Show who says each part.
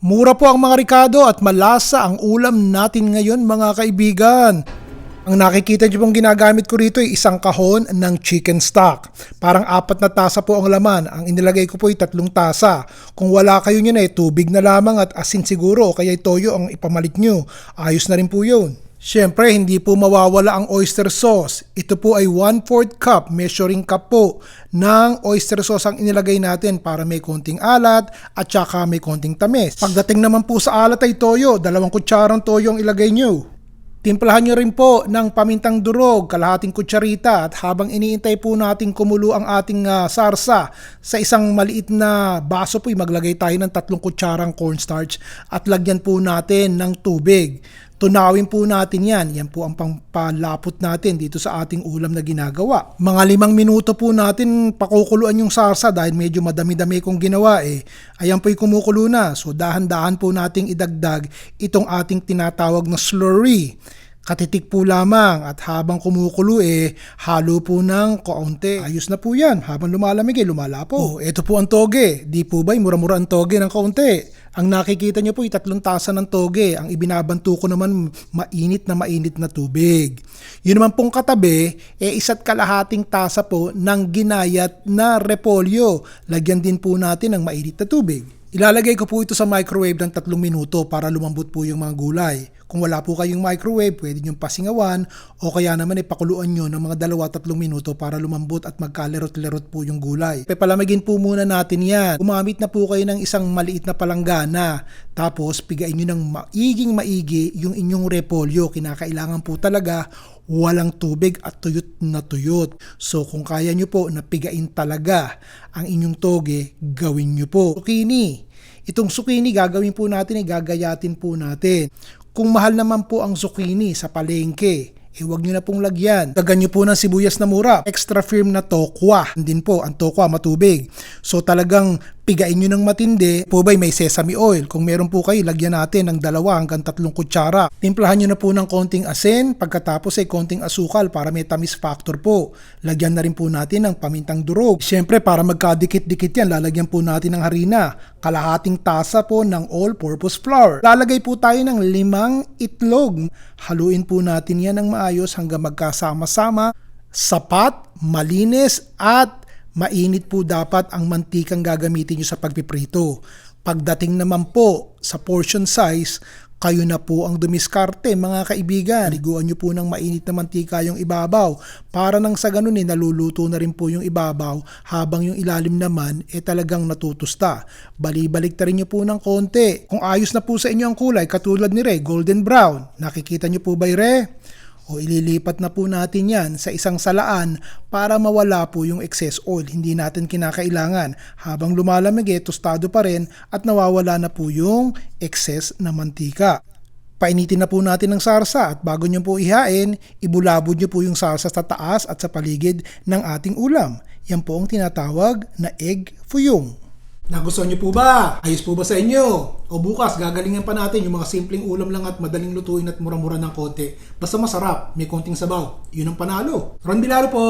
Speaker 1: Mura po ang mga rikado at malasa ang ulam natin ngayon mga kaibigan. Ang nakikita niyo pong ginagamit ko rito ay isang kahon ng chicken stock. Parang apat na tasa po ang laman. Ang inilagay ko po ay tatlong tasa. Kung wala kayo niyan ay tubig na lamang at asin siguro o kaya toyo ang ipamalit nyo. Ayos na rin po yun. Siyempre, hindi po mawawala ang oyster sauce. Ito po ay 1-4 cup, measuring cup po, ng oyster sauce ang inilagay natin para may konting alat at saka may konting tamis. Pagdating naman po sa alat ay toyo, dalawang kutsarang toyo ang ilagay nyo. Timplahan nyo rin po ng pamintang durog, kalahating kutsarita at habang iniintay po natin kumulo ang ating ah, sarsa sa isang maliit na baso po maglagay tayo ng tatlong kutsarang cornstarch at lagyan po natin ng tubig. Tunawin po natin yan. Yan po ang pangpalapot natin dito sa ating ulam na ginagawa. Mga limang minuto po natin pakukuluan yung sarsa dahil medyo madami-dami kong ginawa eh. Ayan po'y kumukulo na. So dahan-dahan po nating idagdag itong ating tinatawag na slurry. Katitik po lamang at habang kumukulo eh, halo po ng kaunti. Ayos na po yan. Habang lumalamig eh, lumala po. Oh, ito po ang toge. Di po ba, mura-mura ang toge ng kaunti. Ang nakikita niyo po ay tatlong tasa ng toge. Ang ibinabanto ko naman mainit na mainit na tubig. Yun naman pong katabi, eh isa't kalahating tasa po ng ginayat na repolyo. Lagyan din po natin ng mainit na tubig. Ilalagay ko po ito sa microwave ng tatlong minuto para lumambot po yung mga gulay. Kung wala po kayong microwave, pwede nyo pasingawan o kaya naman ipakuluan nyo ng mga dalawa tatlong minuto para lumambot at magkalerot-lerot po yung gulay. Pepalamigin po muna natin yan. Gumamit na po kayo ng isang maliit na palanggana. Tapos pigain nyo ng maiging maigi yung inyong repolyo. Kinakailangan po talaga walang tubig at tuyot na tuyot. So kung kaya nyo po na pigain talaga ang inyong toge, gawin nyo po. Zucchini. Itong zucchini gagawin po natin ay gagayatin po natin. Kung mahal naman po ang zucchini sa palengke, eh wag nyo na pong lagyan. Dagan nyo po ng sibuyas na mura. Extra firm na tokwa. Din po, ang tokwa matubig. So talagang pigain nyo ng matindi. Po ba'y may sesame oil? Kung meron po kayo, lagyan natin ng dalawa hanggang tatlong kutsara. Timplahan nyo na po ng konting asin. Pagkatapos ay konting asukal para may tamis factor po. Lagyan na rin po natin ng pamintang durog. Siyempre para magkadikit-dikit yan, lalagyan po natin ng harina. Kalahating tasa po ng all-purpose flour. Lalagay po tayo ng limang itlog. Haluin po natin yan ng maayos hanggang magkasama-sama. Sapat, malinis at mainit po dapat ang mantikang gagamitin nyo sa pagpiprito. Pagdating naman po sa portion size, kayo na po ang dumiskarte mga kaibigan. Liguan nyo po ng mainit na mantika yung ibabaw para nang sa ganun eh naluluto na rin po yung ibabaw habang yung ilalim naman eh talagang natutusta. Balibalik ta rin nyo po ng konti. Kung ayos na po sa inyo ang kulay katulad ni Re, golden brown. Nakikita nyo po ba Re? O ililipat na po natin yan sa isang salaan para mawala po yung excess oil. Hindi natin kinakailangan. Habang lumalamig eh, tostado pa rin at nawawala na po yung excess na mantika. Painitin na po natin ng sarsa at bago nyo po ihain, ibulabod nyo po yung sarsa sa taas at sa paligid ng ating ulam. Yan po ang tinatawag na egg fuyong. Nagustuhan niyo po ba? Ayos po ba sa inyo? O bukas, gagalingan pa natin yung mga simpleng ulam lang at madaling lutuin at mura-mura ng konti. Basta masarap, may konting sabaw. Yun ang panalo. Ron Bilaro po!